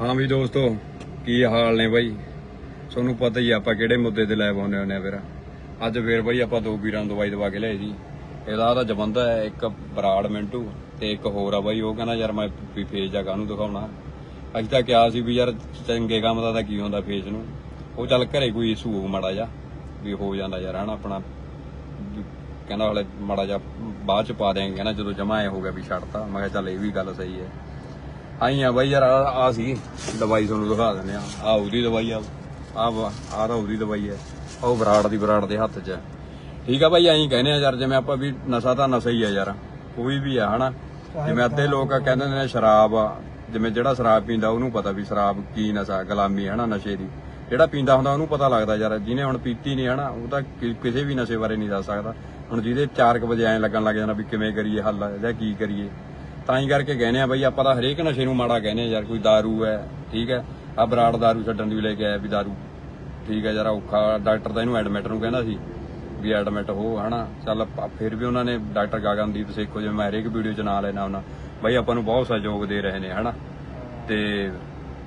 ਹਾਂ ਵੀ ਦੋਸਤੋ, ਕੀ ਹਾਲ ਨੇ ਬਾਈ? ਤੁਹਾਨੂੰ ਪਤਾ ਹੀ ਆਪਾਂ ਕਿਹੜੇ ਮੁੱਦੇ ਤੇ ਲੈ ਪਾਉਂਦੇ ਹੁੰਦੇ ਆ ਫਿਰ। ਅੱਜ ਫੇਰ ਬਾਈ ਆਪਾਂ ਦੋ ਵੀਰਾਂ ਨੂੰ ਦਵਾਈ ਦਵਾ ਕੇ ਲਿਆਏ ਜੀ ਇਹਦਾ ਤਾਂ ਜਬੰਦਾ ਹੈ, ਇੱਕ ਬਰਾੜ ਮਿੰਟੂ ਤੇ ਇੱਕ ਹੋਰ ਆ ਬਾਈ, ਉਹ ਕਹਿੰਦਾ ਯਾਰ ਮੈਂ ਵੀ ਫੇਸ ਜਾ ਕਾਹਨੂੰ ਦਿਖਾਉਣਾ। ਅਸੀਂ ਤਾਂ ਕਿਹਾ ਸੀ ਵੀ ਯਾਰ ਚੰਗੇ ਕੰਮ ਦਾ ਤਾਂ ਕੀ ਹੁੰਦਾ ਫੇਸ ਨੂੰ। ਉਹ ਚੱਲ ਘਰੇ ਕੋਈ ਇਸ਼ੂ ਹੋ ਮਾੜਾ ਜਾ ਵੀ ਹੋ ਜਾਂਦਾ ਯਾਰ, ਹਨਾ ਆਪਣਾ। ਕਹਿੰਦਾ ਹਲੇ ਮਾੜਾ ਜਾ ਬਾਅਦ ਚ ਪਾ ਦੇਂਗੇ ਕਹਿੰਦਾ ਜਦੋਂ ਜਮਾ ਹੋ ਗਿਆ ਵੀ ਛੱਡਤਾ। ਮੈਂ ਕਿਹਾ ਚੱਲ ਇਹ ਵੀ ਗੱਲ ਸਹੀ ਹੈ। ਆਈ ਆ ਬਾਈ ਯਾਰ ਆ ਸੀ ਦਵਾਈ ਤੁਹਾਨੂੰ ਦਿਖਾ ਦਿੰਦੇ ਆ। ਆ ਉਹਦੀ ਦਵਾਈ ਆ ਆ ਆ ਤਾਂ ਉਹਦੀ ਦਵਾਈ ਹੈ ਉਹ ਬਰਾੜ ਦੀ ਬਰਾੜ ਦੇ ਹੱਥ 'ਚ ਠੀਕ ਆ ਬਾਈ, ਐਂ ਕਹਿੰਦੇ ਆ ਯਾਰ, ਜਿਵੇਂ ਆਪਾਂ ਵੀ ਨਸ਼ਾ ਤਾਂ ਨਸ਼ਾ ਹੀ ਆ ਯਾਰ ਕੋਈ ਵੀ ਆ, ਹਨਾ? ਜਿਵੇਂ ਅੱਧੇ ਲੋਕ ਕਹਿੰਦੇ ਨੇ ਸ਼ਰਾਬ ਆ, ਜਿਵੇਂ ਜਿਹੜਾ ਸ਼ਰਾਬ ਪੀਂਦਾ ਉਹਨੂੰ ਪਤਾ ਵੀ ਸ਼ਰਾਬ ਕੀ ਨਸ਼ਾ, ਗੁਲਾਮੀ ਹਨਾ, ਨਸ਼ੇ ਦੀ। ਜਿਹੜਾ ਪੀਂਦਾ ਹੁੰਦਾ ਉਹਨੂੰ ਪਤਾ ਲੱਗਦਾ ਯਾਰ, ਜਿਹਨੇ ਹੁਣ ਪੀਤੀ ਨਹੀਂ ਹਨਾ, ਉਹ ਤਾਂ ਕਿਸੇ ਵੀ ਨਸ਼ੇ ਬਾਰੇ ਨਹੀਂ ਦੱਸ ਸਕਦਾ। ਹੁਣ ਜਿਹਦੇ 4 ਵਜੇ ਐਂ ਲੱਗਣ ਲੱਗ ਜਾਣਾ ਵੀ ਕਿਵੇਂ ਕਰੀਏ ਹੱਲ, ਜਾਂ ਕੀ ਕਰੀਏ। ਤਾਂ ਹੀ ਕਰਕੇ ਕਹਿੰਦੇ ਆ ਬਈ ਆਪਾਂ ਤਾਂ ਹਰੇਕ ਨਸ਼ੇ ਨੂੰ ਮਾੜਾ ਕਹਿੰਦੇ ਆ ਯਾਰ ਕੋਈ दारू ਹੈ ਠੀਕ ਹੈ ਆ ਬਰਾੜ दारू ਛੱਡਣ ਦੀ ਵੀ ਲੈ ਕੇ ਆਇਆ ਵੀ दारू ਠੀਕ ਹੈ ਜਰਾ ਔਖਾ ਡਾਕਟਰ ਤਾਂ ਇਹਨੂੰ ਐਡਮਿਟ ਨੂੰ ਕਹਿੰਦਾ ਸੀ ਵੀ ਐਡਮਿਟ ਹੋ ਹਨਾ ਚੱਲ ਆਪਾਂ- ਫਿਰ ਵੀ ਉਹਨਾਂ ਨੇ ਡਾਕਟਰ ਗਗਨਦੀਪ ਸੇਖੋ ਜਿਵੇਂ ਮੈਂ ਹਰੇਕ ਵੀਡੀਓ 'ਚ ਨਾਂ ਲੈਣਾ ਉਹਨਾਂ ਬਈ ਆਪਾਂ ਨੂੰ ਬਹੁਤ ਸਹਿਯੋਗ ਦੇ ਰਹੇ ਨੇ ਹਨਾ ਤੇ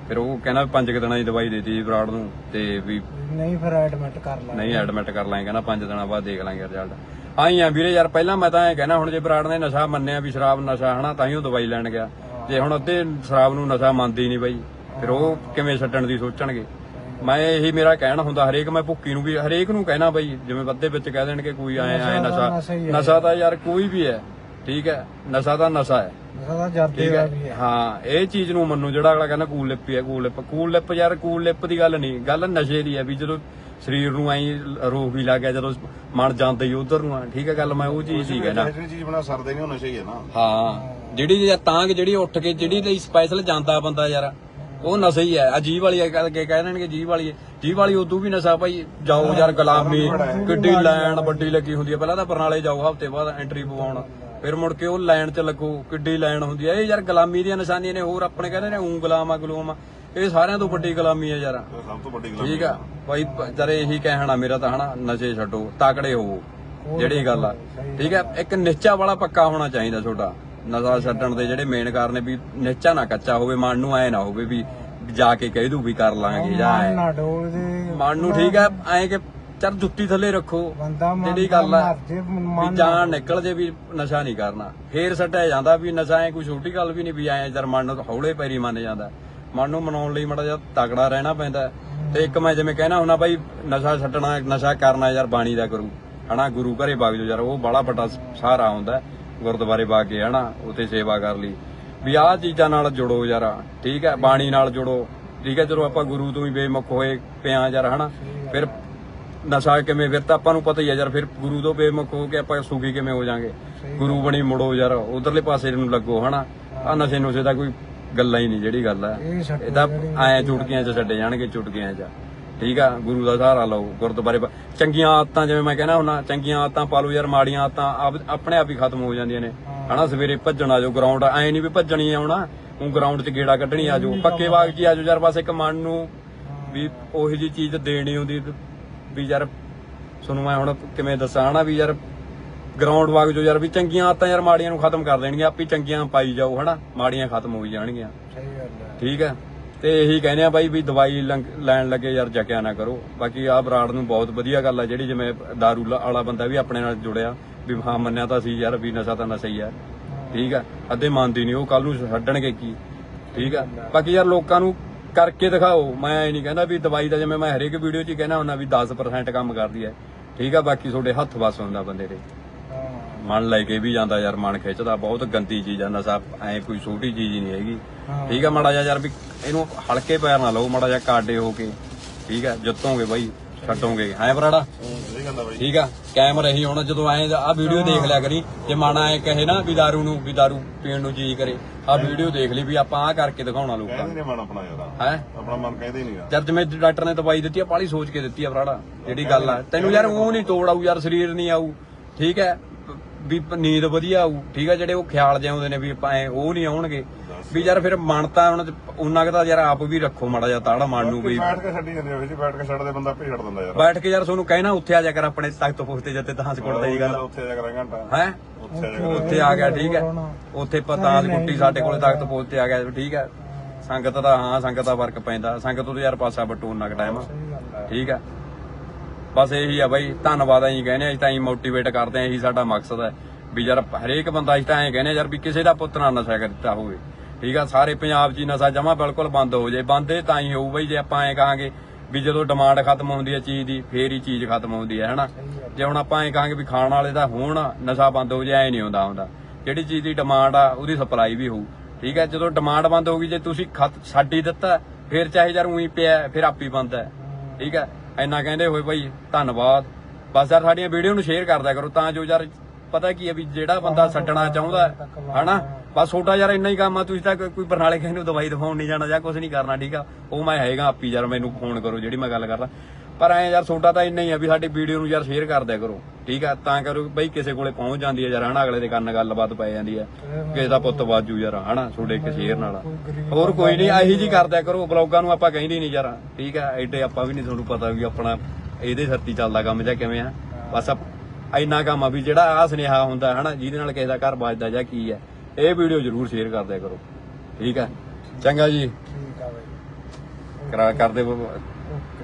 ਫਿਰ ਉਹ ਕਹਿੰਦਾ ਵੀ ਪੰਜ ਕੁ ਦਿਨਾਂ ਦੀ ਦਵਾਈ ਦੇਤੀ ਜੀ ਬਰਾੜ ਨੂੰ ਤੇ ਵੀ ਨਹੀਂ ਫਿਰ ਐਡਮਿਟ ਕਰ ਲਾ ਨਹੀਂ ਐਡਮਿਟ ਕਰ ਲਾਂਗੇ ਕਹਿੰਦਾ ਪੰਜ ਦਿਨਾਂ ਬਾਅਦ ਦੇਖ ਲਾਂਗੇ ਰਿਜ਼ਲਟ ਆਈ ਆ ਵੀਰੇ ਯਾਰ ਪਹਿਲਾਂ ਮੈਂ ਤਾਂ ਐ ਕਹਿਣਾ ਹੁਣ ਜੇ ਬਰਾੜ ਨੇ ਨਸ਼ਾ ਮੰਨਿਆ ਵੀ ਸ਼ਰਾਬ ਨਸ਼ਾ ਹਨਾ ਤਾਂ ਹੀ ਉਹ ਦਵਾਈ ਲੈਣ ਗਿਆ। ਜੇ ਹੁਣ ਅੱਧੇ ਸ਼ਰਾਬ ਨੂੰ ਨਸ਼ਾ ਮੰਨਦੇ ਨਹੀਂ ਬਾਈ ਫਿਰ ਉਹ ਕਿਵੇਂ ਛੱਡਣ ਦੀ ਸੋਚਣਗੇ? ਮੈਂ ਇਹੀ ਮੇਰਾ ਕਹਿਣਾ ਹੁੰਦਾ ਹਰੇਕ ਮੈਂ ਭੁੱਕੀ ਨੂੰ ਵੀ ਹਰੇਕ ਨੂੰ ਕਹਿਣਾ ਬਾਈ ਜਿਵੇਂ ਅੱਧੇ ਵਿੱਚ ਕਹਿ ਦੇਣਗੇ ਕੋਈ ਆਏ ਆਏ ਨਸ਼ਾ ਨਸ਼ਾ। ਤਾਂ ਯਾਰ ਕੋਈ ਵੀ ਹੈ ਠੀਕ ਹੈ ਨਸ਼ਾ ਤਾਂ ਨਸ਼ਾ ਹੈ। ਹੈ ਇਹ ਚੀਜ਼ ਨੂੰ ਮੰਨੂ ਜਿਹੜਾ ਅਗਲਾ ਕਹਿੰਦਾ ਕੂਲ ਲਿਪ ਹੀ ਹੈ ਕੂਲ ਲਿਪ। ਕੂਲ ਲਿਪ ਯਾਰ ਕੂਲ ਲਿਪ ਦੀ ਗੱਲ ਨਹੀਂ ਗੱਲ ਨਸ਼ੇ ਦੀ ਹੈ ਵੀ ਜਦੋਂ ਸਰੀਰ ਨੂੰ ਐਂ ਰੋਹ ਵੀ ਲੱਗ ਗਿਆ ਜਦੋਂ ਮਨ ਜਾਂਦਾ ਹੀ ਉਧਰ ਨੂੰ ਆ। ਠੀਕ ਹੈ ਗੱਲ ਮੈਂ ਉਹ ਚੀਜ਼ ਹੀ ਕਹਿਣਾ ਜਿਹੜੀ ਚੀਜ਼ ਬਣਾ ਸਰਦੇ ਨਹੀਂ ਉਹ ਨਸ਼ਾ ਹੀ ਹੈ ਨਾ। ਹਾਂ ਜਿਹੜੀ ਜੇ ਤਾਂਗ ਜਿਹੜੀ ਉੱਠ ਕੇ ਜਿਹੜੀ ਲਈ ਸਪੈਸ਼ਲ ਜਾਂਦਾ ਬੰਦਾ ਯਾਰ ਉਹ ਨਸ਼ਾ ਹੀ ਹੈ। ਅਜੀਬ ਵਾਲੀ ਹੈ ਕਹਿ ਕਹਿ ਦੇਣਗੇ ਜੀਵ ਵਾਲੀ ਜੀਵ ਵਾਲੀ ਉਦੋਂ ਵੀ ਨਸ਼ਾ ਭਾਈ ਜਾਓ ਯਾਰ ਗੁਲਾਮੀ ਕਿੱਡੀ ਲਾਈਨ ਵੱਡੀ ਲੱਗੀ ਹੁੰਦੀ ਹੈ। ਪਹਿਲਾਂ ਤਾਂ ਬਰਨਾਲੇ ਜਾਓ ਹਫ਼ਤੇ ਬਾਅਦ ਐਂਟਰੀ ਪਵਾਉਣ। ਫਿਰ ਮੁੜ ਕੇ ਉਹ ਲਾਈਨ 'ਚ ਲੱਗੋ ਕਿੱਡੀ ਲਾਈਨ ਹੁੰਦੀ ਹੈ। ਇਹ ਯਾਰ ਗੁਲਾਮੀ ਦੀਆਂ ਨਿਸ਼ਾਨੀਆਂ ਨੇ ਹੋਰ ਆਪਣੇ ਕਹਿੰਦੇ ਨੇ ਊਂ ਗੁਲਾਮ ਆ ਗੁਲਾਮ ਆ। ਇਹ ਸਾਰਿਆਂ ਤੋਂ ਵੱਡੀ ਗੁਲਾਮੀ ਹੈ ਯਾਰ। ਸਭ ਤੋਂ ਵੱਡੀ ਗੱਲ ਠੀਕ ਆ। ਭਾਈ ਜਰੇ ਇਹੀ ਕਹਿਣਾ ਮੇਰਾ ਤਾਂ ਹਨਾ ਨਸ਼ੇ ਛੱਡੋ ਤਾਕੜੇ ਹੋਵੋ ਜਿਹੜੀ ਗੱਲ ਆ। ਠੀਕ ਆ। ਇੱਕ ਨਿਸ਼ਚਾ ਵਾਲਾ ਪੱਕਾ ਹੋਣਾ ਚਾਹੀਦਾ ਤੁਹਾਡਾ ਨਸ਼ਾ ਛੱਡਣ ਦੇ ਜਿਹੜੇ ਮੇਨ ਕਾਰਨ ਵੀ ਨਿਸ਼ਚਾ ਨਾ ਕੱਚਾ ਹੋਵੇ ਮਨ ਨੂੰ ਐ ਨਾ ਹੋਵੇ ਵੀ ਜਾ ਕੇ ਕਹਿ ਦੂ ਵੀ ਕਰ ਲਾਂਗੇ ਜਾਂ ਐਂ। ਨਾ ਡੋਲ ਦੇ ਮਨ ਨੂੰ ਠੀਕ ਆ ਐ ਕਿ ਚੱਲ ਜੁੱਤੀ ਥੱਲੇ ਰੱਖੋ ਬੰਦਾ ਜਿਹੜੀ ਗੱਲ ਆ ਮਰ ਜੇ ਵੀ ਜਾਨ ਨਿਕਲ ਜੇ ਵੀ ਨਸ਼ਾ ਨਹੀਂ ਕਰਨਾ। ਫੇਰ ਸੱਟਿਆ ਜਾਂਦਾ ਵੀ ਨਸ਼ਾ ਐ ਕੋਈ ਛੋਟੀ ਗੱਲ ਵੀ ਨਹੀਂ ਵੀ ਐ ਜਰ ਮਨ ਨੂੰ ਹੌਲੇ ਪੈਰੀ ਮੰਨ ਜਾਂਦਾ। ਮਨ ਨੂੰ ਮਨਾਉਣ ਲਈ ਮੜਾ ਜਿਹਾ ਤਗੜਾ ਰਹਿਣਾ ਪੈਂਦਾ। ਤੇ ਇੱਕ ਮੈਂ ਜਿਵੇਂ ਕਹਿਣਾ ਹੁੰਦਾ ਬਾਈ, ਨਸ਼ਾ ਛੱਡਣਾ, ਨਸ਼ਾ ਕਰਨਾ ਯਾਰ ਬਾਣੀ ਦਾ ਕਰੂ ਹਨਾ, ਗੁਰੂ ਘਰੇ ਵਗ ਜਾਓ ਯਾਰ, ਉਹ ਬੜਾ ਵੱਡਾ ਸਹਾਰਾ ਹੁੰਦਾ, ਗੁਰਦੁਆਰੇ ਵਗ ਕੇ, ਹਨਾ, ਉੱਥੇ ਸੇਵਾ ਕਰ ਲਈ। ਵੀ ਆਹ ਚੀਜ਼ਾਂ ਨਾਲ ਜੁੜੋ ਯਾਰ, ਠੀਕ ਹੈ, ਬਾਣੀ ਨਾਲ ਜੁੜੋ। ਠੀਕ ਹੈ, ਜਦੋਂ ਆਪਾਂ ਗੁਰੂ ਤੋਂ ਹੀ ਬੇਮੁਖ ਹੋਏ ਪਿਆ ਯਾਰ, ਹਨਾ, ਫਿਰ ਨਸ਼ਾ ਕਿਵੇਂ, ਫਿਰ ਤਾਂ ਆਪਾਂ ਨੂੰ ਪਤਾ ਹੀ ਹੈ ਯਾਰ, ਫਿਰ ਗੁਰੂ ਤੋਂ ਬੇਮੁਖ ਹੋ ਕੇ ਆਪਾਂ ਸੁਖੀ ਕਿਵੇਂ ਹੋ ਜਾਾਂਗੇ। ਗੁਰੂ ਬਣੀ ਮੁੜੋ ਯਾਰ, ਉਧਰਲੇ ਪਾਸੇ ਨੂੰ ਲੱਗੋ, ਹਨਾ। ਆ ਨਸ਼ੇ ਨੁਸ਼ੇ ਦਾ ਕੋਈ ਗੱਲਾਂ ਹੀ ਨਹੀਂ ਜਿਹੜੀ ਗੱਲ ਹੈ ਇਹ ਛੱਡੋ ਇਹ ਤਾਂ ਐ ਚੁਟਕੀਆਂ 'ਚ ਛੱਡੇ ਜਾਣਗੇ ਚੁਟਕੀਆਂ 'ਚ। ਠੀਕ ਆ ਗੁਰੂ ਦਾ ਸਹਾਰਾ ਲਓ ਗੁਰਦੁਆਰੇ ਪਾ- ਚੰਗੀਆਂ ਆਦਤਾਂ ਜਿਵੇਂ ਮੈਂ ਕਹਿੰਦਾ ਹੁੰਨਾ ਚੰਗੀਆਂ ਆਦਤਾਂ ਪਾ ਲਓ ਯਾਰ ਮਾੜੀਆਂ ਆਦਤਾਂ ਆਪ- ਆਪਣੇ ਆਪ ਹੀ ਖਤਮ ਹੋ ਜਾਂਦੀਆਂ ਨੇ। ਹਨਾ ਸਵੇਰੇ ਭੱਜਣ ਆ ਜਾਓ ਗਰਾਊਂਡ ਐ ਨਹੀਂ ਵੀ ਭੱਜਣੀ ਆਉਣਾ ਉਹ ਗਰਾਊਂਡ 'ਚ ਗੇੜਾ ਕੱਢਣੀ ਆ ਜਾਓ ਪੱਕੇ ਬਾਗ 'ਚ ਹੀ ਆ ਜਾਓ ਯਾਰ ਬਸ ਇੱਕ ਮਨ ਨੂੰ ਵੀ ਉਹੀ ਜੀ ਚੀਜ਼ ਦੇਣੀ ਹੁੰਦੀ ਵੀ ਯਾਰ ਤੁਹਾਨੂੰ ਮੈਂ ਹੁਣ ਕਿਵੇਂ ਦੱਸਾਂ ਹਨਾ ਵੀ ਯਾਰ ਗਰਾਊਂਡ ਵਾਗ ਜੋ ਯਾਰ ਵੀ ਚੰਗੀਆਂ ਆਦਤਾਂ ਯਾਰ ਮਾੜੀਆਂ ਨੂੰ ਖਤਮ ਕਰ ਦੇਣਗੀਆਂ ਆਪੇ ਚੰਗੀਆਂ ਪਾਈ ਜਾਓ ਹਨਾ? ਮਾੜੀਆਂ ਖਤਮ ਹੋ ਜਾਣਗੀਆਂ। ਸਹੀ ਗੱਲ ਹੈ। ਠੀਕ ਹੈ? ਤੇ ਇਹੀ ਕਹਿੰਦੇ ਆ ਬਾਈ ਵੀ ਦਵਾਈ ਲੈਣ ਲੱਗੇ ਯਾਰ ਜਕਿਆ ਨਾ ਕਰੋ। ਬਾਕੀ ਆ ਬਰਾੜ ਨੂੰ ਬਹੁਤ ਵਧੀਆ ਗੱਲ ਆ ਜਿਹੜੀ ਜਿਵੇਂ दारू ਵਾਲਾ ਬੰਦਾ ਵੀ ਆਪਣੇ ਨਾਲ ਜੁੜਿਆ ਵੀ ਹਾਂ ਮੰਨਿਆ ਤਾਂ ਸੀ ਯਾਰ ਵੀ ਨਸ਼ਾ ਤਾਂ ਨਸ਼ਾ ਹੀ ਆ। ਠੀਕ ਆ ਅੱਧੇ ਮੰਨਦੀ ਨਹੀਂ ਉਹ ਕੱਲ ਨੂੰ ਛੱਡਣਗੇ ਕੀ? ਠੀਕ ਆ। ਬਾਕੀ ਯਾਰ ਲੋਕਾਂ ਨੂੰ ਕਰਕੇ ਦਿਖਾਓ। ਮੈਂ ਇਹ ਨਹੀਂ ਕਹਿੰਦਾ ਵੀ ਦਵਾਈ ਦਾ ਜਿਵੇਂ ਮੈਂ ਹਰੇਕ ਵੀਡੀਓ 'ਚ ਹੀ ਕਹਿਣਾ ਹੁੰਦਾ ਵੀ 10% ਕੰਮ ਕਰਦੀ ਹੈ। ਠੀਕ ਆ ਬਾਕੀ ਤੁਹਾਡੇ ਹੱਥ ਵਸ ਹੁੰਦਾ ਬੰਦੇ ਦੇ। ਮਨ ਲੈ ਕੇ ਵੀ ਜਾਂਦਾ ਯਾਰ ਮਨ ਖਿੱਚਦਾ ਬਹੁਤ ਗੰਦੀ ਚੀਜ਼ ਆ ਨਸ਼ਾ ਐ ਕੋਈ ਛੋਟੀ ਚੀਜ਼ ਹੀ ਨਹੀਂ ਹੈਗੀ। ਹਾਂ। ਠੀਕ ਆ ਮਾੜਾ ਜਿਹਾ ਯਾਰ ਵੀ ਇਹਨੂੰ ਹਲਕੇ ਪੈਰ ਨਾ ਲਓ ਮਾੜਾ ਜਿਹਾ ਕਾਡੇ ਹੋ ਕੇ। ਠੀਕ ਆ ਜਿੱਤੋਗੇ ਬਾਈ ਛੱਡੋਗੇ। ਹੈ ਬਰਾੜਾ ਠੀਕ ਆ ਕਾਇਮ ਰਹੀ ਹੁਣ ਜਦੋਂ ਐ ਆ ਵੀਡੀਓ ਦੇਖ ਲਿਆ ਕਰੀ ਜੇ ਮਨ ਐ ਕਹੇ ਨਾ ਵੀ ਦਾਰੂ ਨੂੰ ਵੀ ਦਾਰੂ ਪੀਣ ਨੂੰ ਜੀ ਕਰੇ ਆ ਵੀਡੀਓ ਦੇਖ ਲਈ ਵੀ ਆਪਾਂ ਆ ਕਰਕੇ ਦਿਖਾਉਣਾ ਲੋਕਾਂ ਕਹਿੰਦੇ ਨਹੀਂ ਮਨ ਆਪਣਾ ਯਾਰ। ਹੈ? ਆਪਣਾ ਮਨ ਕਹਿੰਦੇ ਹੀ ਨਹੀਂਗਾ ਜਦ ਜਿਵੇਂ ਡਾਕਟਰ ਨੇ ਦਵਾਈ ਦਿੱਤੀ ਆ ਪਾਲੀ ਸੋਚ ਕੇ ਦਿੱਤੀ ਆ ਬਰਾੜਾ ਜਿਹੜੀ ਗੱਲ ਆ। ਤੈਨੂੰ ਯਾਰ ਉਹ ਨਹੀਂ ਤੋੜ ਆਊ ਯਾਰ ਸਰੀਰ ਨਹੀਂ ਆਊ। ਠੀਕ ਹੈ ਵੀ ਨੀਂਦ ਵਧੀਆ ਆਊ ਠੀਕ ਹੈ ਜਿਹੜੇ ਉਹ ਖਿਆਲ ਜਿਉਂਦੇ ਨੇ ਵੀ ਆਪਾਂ ਐਂ ਉਹ ਨਹੀਂ ਆਉਣਗੇ। ਵੀ ਯਾਰ ਫਿਰ ਮਨ ਤਾਂ ਉਹਨਾਂ ਚ ਉਹਨਾਂ ਦਾ ਯਾਰ ਆਪ ਵੀ ਰੱਖੋ ਮਾੜਾ ਜਿਹਾ ਤਾੜਾ ਮਨ ਨੂੰ ਵੀ। ਬੈਠ ਕੇ ਛੱਡੀ ਜਾਂਦੇ ਹੋ ਜੀ ਬੈਠ ਕੇ ਛੱਡਦੇ ਬੰਦਾ ਭੇੜ ਦਿੰਦਾ ਯਾਰ। ਬੈਠ ਕੇ ਯਾਰ ਤੁਹਾਨੂੰ ਕਹਿਣਾ ਉੱਥੇ ਆ ਜਾ ਕਰ ਆਪਣੇ ਤਖਤ ਪੁਖਤੇ ਜੱਤੇ ਤਾਂ ਕੋਲ ਦੀ ਗੱਲ। ਉੱਥੇ ਜਾ ਕਰਾਂਗੇ ਘੰਟਾ। ਹੈ? ਉੱਥੇ ਜਾ ਉੱਥੇ ਆ ਗਿਆ ਠੀਕ ਹੈ। ਉੱਥੇ ਪਤਾਸ ਗੁੱਟੀ ਸਾਡੇ ਕੋਲੇ ਤਖਤ ਪੁਖਤੇ ਆ ਗਿਆ ਠੀਕ ਹੈ। ਸੰਗਤ ਦਾ ਹਾਂ ਸੰਗਤ ਦਾ ਫ਼ਰਕ ਪੈਂਦਾ। ਸੰਗਤ ਤੋਂ ਯਾਰ ਪਾਸਾ ਬਟੂਨ ਨਾ ਟਾਈਮ ਹੈ। ਠੀਕ ਆ ਬਸ ਇਹੀ ਆ ਬਾਈ ਧੰਨਵਾਦ ਅਸੀਂ ਕਹਿੰਦੇ ਅਸੀਂ ਤਾਂ ਅਸੀਂ ਮੋਟੀਵੇਟ ਕਰਦੇ ਆ ਇਹੀ ਸਾਡਾ ਮਕਸਦ ਹੈ। ਵੀ ਯਾਰ ਹਰੇਕ ਬੰਦਾ ਅਸੀਂ ਤਾਂ ਐਂ ਕਹਿੰਦੇ ਯਾਰ ਵੀ ਕਿਸੇ ਦਾ ਪੁੱਤ ਨਾ ਨਸ਼ਾ ਕਰਤਾ ਹੋਵੇ। ਠੀਕ ਆ ਸਾਰੇ ਪੰਜਾਬ 'ਚ ਹੀ ਨਸ਼ਾ ਜਮਾ ਬਿਲਕੁਲ ਬੰਦ ਹੋ ਜਾਏ ਬੰਦ ਤਾਂ ਹੀ ਹੋਊ ਬਈ ਜੇ ਆਪਾਂ ਐਂ ਕਹਾਂਗੇ ਵੀ ਜਦੋਂ ਡਿਮਾਂਡ ਖਤਮ ਹੁੰਦੀ ਹੈ ਚੀਜ਼ ਦੀ ਫੇਰ ਹੀ ਚੀਜ਼ ਖਤਮ ਹੁੰਦੀ ਹੈ ਹਨਾ? ਜੇ ਹੁਣ ਆਪਾਂ ਐਂ ਕਹਾਂਗੇ ਵੀ ਖਾਣ ਵਾਲੇ ਦਾ ਹੋਣ ਨਸ਼ਾ ਬੰਦ ਹੋ ਜਾਏ ਐ ਨਹੀਂ ਹੁੰਦਾ ਹੁੰਦਾ। ਜਿਹੜੀ ਚੀਜ਼ ਦੀ ਡਿਮਾਂਡ ਆ ਉਹਦੀ ਸਪਲਾਈ ਵੀ ਹੋਊ। ਠੀਕ ਹੈ ਜਦੋਂ ਡਿਮਾਂਡ ਬੰਦ ਹੋ ਗਈ ਜੇ ਤੁਸੀਂ ਖਤ ਛੱਡ ਹੀ ਦਿੱਤਾ ਫਿਰ ਚਾਹੇ ਯਾਰ ਉਹੀ ਪਿਆ ਫਿਰ ਆਪੀ ਬੰਦ ਹੈ। ਠੀਕ ਹੈ? ਇੰਨਾ ਕਹਿੰਦੇ ਹੋਏ ਭਾਈ ਧੰਨਵਾਦ। ਬਸ ਯਾਰ ਸਾਡੀਆਂ ਵੀਡੀਓ ਨੂੰ ਸ਼ੇਅਰ ਕਰਦਿਆ ਕਰੋ ਤਾਂ ਜੋ ਯਾਰ ਪਤਾ ਕੀ ਹੈ ਵੀ ਜਿਹੜਾ ਬੰਦਾ ਛੱਡਣਾ ਚਾਹੁੰਦਾ ਹੈ, ਹਨਾ? ਬਸ ਛੋਟਾ ਯਾਰ ਇੰਨਾ ਹੀ ਕੰਮ ਆ ਤੁਸੀਂ ਤਾਂ ਕੋਈ- ਕੋਈ ਬਰਨਾਲੇ ਕਿਸੇ ਨੂੰ ਦਵਾਈ ਦਿਵਾਉਣ ਨਹੀਂ ਜਾਣਾ ਜਾਂ ਕੁਝ ਨਹੀਂ ਕਰਨਾ ਠੀਕ ਆ? ਉਹ ਮੈਂ ਹੈਗਾ ਆਪੀ ਯਾਰ ਮੈਨੂੰ ਫੋਨ ਕਰੋ ਜਿਹੜੀ ਮੈਂ ਗੱਲ ਕਰਦਾ। ਪਰ ਐ ਯਾਰ ਛੋਟਾ ਤਾਂ ਇੰਨਾ ਹੀ ਆ ਵੀ ਸਾਡੀ ਵੀਡੀਓ ਨੂੰ ਯਾਰ ਸ਼ੇਅਰ ਕਰ ਦਿਆ ਕਰੋ। ਠੀਕ ਆ? ਤਾਂ ਕਰੋ ਬਈ ਕਿਸੇ ਕੋਲੇ ਪਹੁੰਚ ਜਾਂਦੀ ਹੈ ਯਾਰ ਹਨਾ? ਅਗਲੇ ਦੇ ਕੰਨ ਗੱਲਬਾਤ ਪੈ ਜਾਂਦੀ ਹੈ ਕਿਸੇ ਦਾ ਪੁੱਤ ਵਾਜੂ ਯਾਰ ਹਨਾ? ਛੋਡੇ ਇੱਕ ਸ਼ੇਅਰ ਨਾਲ। ਹੋਰ ਕੋਈ ਨਹੀਂ ਆਹੀ ਜੀ ਕਰਦਿਆ ਕਰੋ। ਬਲੌਗਾਂ ਨੂੰ ਆਪਾਂ ਕਹਿੰਦੇ ਨਹੀਂ ਯਾਰ। ਠੀਕ ਆ? ਐਡੇ ਆਪਾਂ ਵੀ ਨਹੀਂ ਤੁਹਾਨੂੰ ਪਤਾ ਵੀ ਆਪਣਾ ਇਹਦੇ ਸਰਤੀ ਚੱਲਦਾ ਕੰਮ ਜਾਂ ਕਿਵੇਂ ਆ। ਬਸ ਆ- ਇੰਨਾ ਕੰਮ ਆ ਵੀ ਜਿਹੜਾ ਆ ਸੁਨੇਹਾ ਹੁੰਦਾ ਹਨਾ? ਜਿਹਦੇ ਨਾਲ ਕਿਸੇ ਦਾ ਘਰ ਵੱਜਦਾ ਜਾਂ ਕੀ ਹੈ ਇਹ ਵੀਡੀਓ ਜਰੂਰ ਸ਼ੇਅਰ ਕਰ ਦਿਆ ਕਰੋ। ਠੀਕ ਆ? ਚੰਗਾ ਜੀ। ਠੀਕ ਆ ਬਾਈ। ਕਰਾ ਕਰਦੇ ਓਕੇ।